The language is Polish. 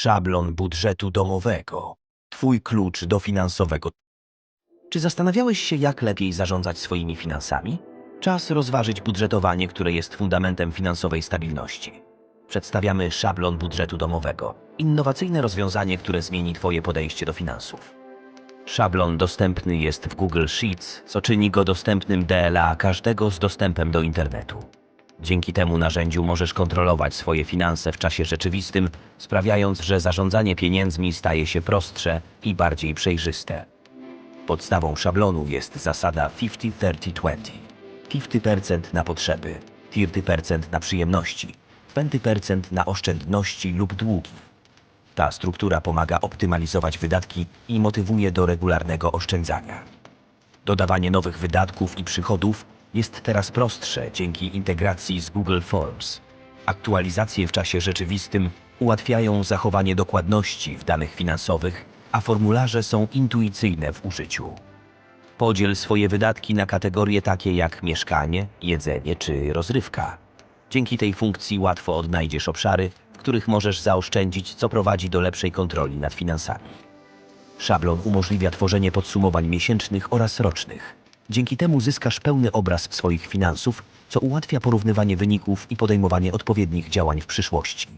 Szablon budżetu domowego. Twój klucz do finansowego. Czy zastanawiałeś się, jak lepiej zarządzać swoimi finansami? Czas rozważyć budżetowanie, które jest fundamentem finansowej stabilności. Przedstawiamy szablon budżetu domowego. Innowacyjne rozwiązanie, które zmieni Twoje podejście do finansów. Szablon dostępny jest w Google Sheets, co czyni go dostępnym dla każdego z dostępem do internetu. Dzięki temu narzędziu możesz kontrolować swoje finanse w czasie rzeczywistym, sprawiając, że zarządzanie pieniędzmi staje się prostsze i bardziej przejrzyste. Podstawą szablonu jest zasada 50-30-20. 50% na potrzeby, 30% na przyjemności, 20% na oszczędności lub długi. Ta struktura pomaga optymalizować wydatki i motywuje do regularnego oszczędzania. Dodawanie nowych wydatków i przychodów jest teraz prostsze dzięki integracji z Google Forms. Aktualizacje w czasie rzeczywistym ułatwiają zachowanie dokładności w danych finansowych, a formularze są intuicyjne w użyciu. Podziel swoje wydatki na kategorie takie jak mieszkanie, jedzenie czy rozrywka. Dzięki tej funkcji łatwo odnajdziesz obszary, w których możesz zaoszczędzić, co prowadzi do lepszej kontroli nad finansami. Szablon umożliwia tworzenie podsumowań miesięcznych oraz rocznych. Dzięki temu zyskasz pełny obraz swoich finansów, co ułatwia porównywanie wyników i podejmowanie odpowiednich działań w przyszłości.